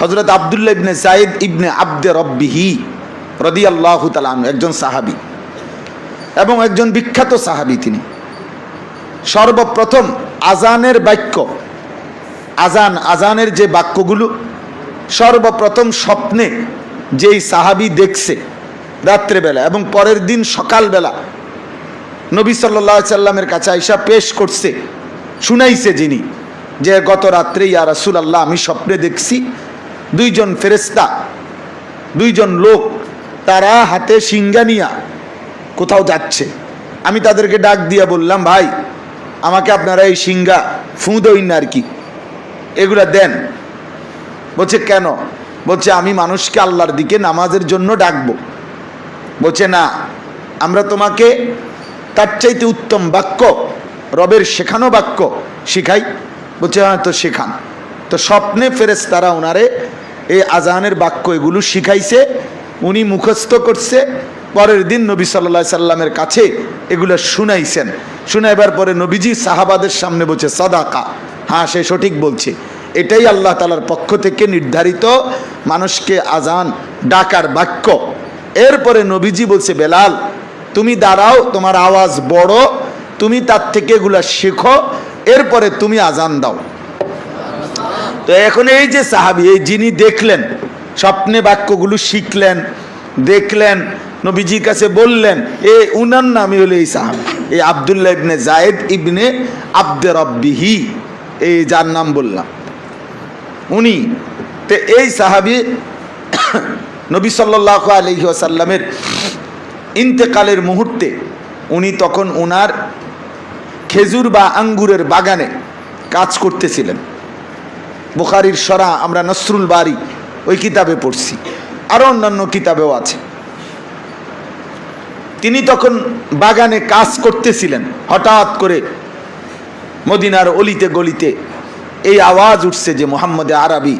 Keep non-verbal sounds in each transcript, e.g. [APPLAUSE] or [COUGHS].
হজরত আবদুল্লাহ ইবনে সাইদ ইবনে আব্দে রব্বিহি রদি আল্লাহ তালাম একজন সাহাবি এবং একজন বিখ্যাত সাহাবি তিনি। সর্বপ্রথম আজানের বাক্য আজান আজানের যে বাক্যগুলো, সর্বপ্রথম স্বপ্নে যেই সাহাবি দেখছে রাত্রেবেলা এবং পরের দিন সকালবেলা নবী সাল্লাহ সাল্লামের কাছে আইসা পেশ করছে, শুনাইছে যিনি যে গত রাত্রে ইয়া রাসুল আল্লাহ আমি স্বপ্নে দেখছি দুইজন ফেরেস্তা দুইজন লোক, তারা হাতে সিঙ্গানিয়া কোথাও যাচ্ছে। আমি তাদেরকে ডাক দিয়া বললাম, ভাই, আমাকে আপনারা এই সিঙ্গা ফুঁ দইন আর কি এগুলা দেন। বলছে, কেন? বলছে, আমি মানুষকে আল্লাহর দিকে নামাজের জন্য ডাকবো। বলছে, না, আমরা তোমাকে তার চাইতে উত্তম বাক্য, রবের শেখানো বাক্য শিখাই। বলছে হ্যাঁ তো শেখান। তো স্বপ্নে ফেরেস তারা ওনারে এই আজানের বাক্য এগুলো শিখাইছে, উনি মুখস্থ করছে, পরের দিন নবী সাল্লা সাল্লামের কাছে এগুলো শুনাইছেন। শুনাইবার পরে নবীজি সাহাবাদের সামনে বলছে, সাদাকা। হ্যাঁ সে সঠিক বলছে। এটাই আল্লাহ তালার পক্ষ থেকে নির্ধারিত মানুষকে আজান ডাকার বাক্য। এরপরে নবীজি বলছে, বেলাল, তুমি দাঁড়াও, তোমার আওয়াজ বড়, তুমি তার থেকে এগুলা শেখো, এরপরে তুমি আজান দাও। তো এখন এই যে সাহাবি, এই যিনি দেখলেন, স্বপ্নে বাক্যগুলো শিখলেন, দেখলেন, নবীজির কাছে বললেন, এ, উনার নামই হলো এই সাহাবি এই আবদুল্লাহ ইবনে জায়েদ ইবনে আব্দে রব্বিহি, এই যার নাম বললাম। উনি, তো এই সাহাবি [COUGHS] নবী সাল্লাহ আলহি আসাল্লামের ইন্তেকালের মুহূর্তে উনি তখন ওনার খেজুর বা আঙ্গুরের বাগানে কাজ করতেছিলেন। বুখারির সরা আমরা নসরুল বাড়ি ওই কিতাবে পড়ছি। আরও অন্যান্য কিতাবেও আছে। তিনি তখন বাগানে কাজ করতেছিলেন, হঠাৎ করে মদিনার অলিতে গলিতে এই আওয়াজ উঠছে যে মোহাম্মদ আরবি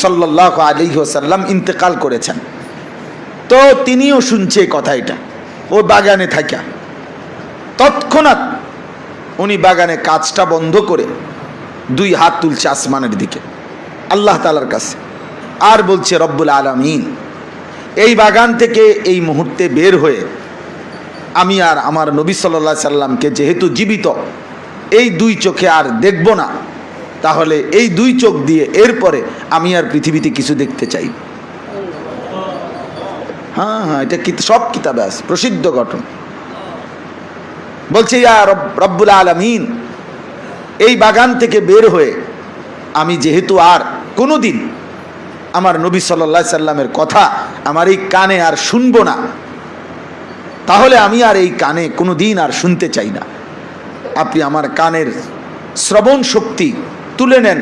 সাল্লাহ আলী সাল্লাম ইন্তেকাল করেছেন। তো তিনিও শুনছে কথা এটা, ও বাগানে থাকা তৎক্ষণাৎ উনি বাগানে কাজটা বন্ধ করে দুই হাত তুলছে আসমানের দিকে। আল্লাহ তালার কাছে। আর বলছে, রব্বুল আলমিন, এই বাগান থেকে এই মুহূর্তে বের হয়ে আমি আর আমার নবী সাল্লা সাল্লামকে যেহেতু জীবিত, এই দুই চোখে আর দেখব না। তাহলে এই দুই চোখ দিয়ে এরপরে আমি আর পৃথিবীতে কিছু দেখতে চাই হ্যাঁ হ্যাঁ এটা সব কিতাবে আছে, প্রসিদ্ধ ঘটনা বলছে, ইয়া রব- রব্বুল আলমিন এই বাগান থেকে বের হয়ে আমি যেহেতু আর কোনো দিন আমার নবী সাল্লা সাল্লামের কথা আমার এই কানে আর শুনব না, তাহলে আমি আর এই কানে কোনো দিন আর শুনতে চাই না। আপনি আমার কানের শ্রবণ শক্তি তুলে নেন,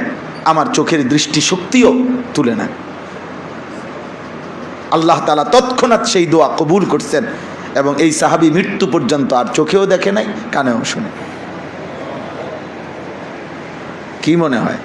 আমার চোখের দৃষ্টি শক্তিও তুলে নেন। আল্লাহ তালা তৎক্ষণাৎ সেই দোয়া কবুল করছেন এবং এই সাহাবি মৃত্যু পর্যন্ত আর চোখেও দেখে নাই, কানেও শুনে কি মনে হয়?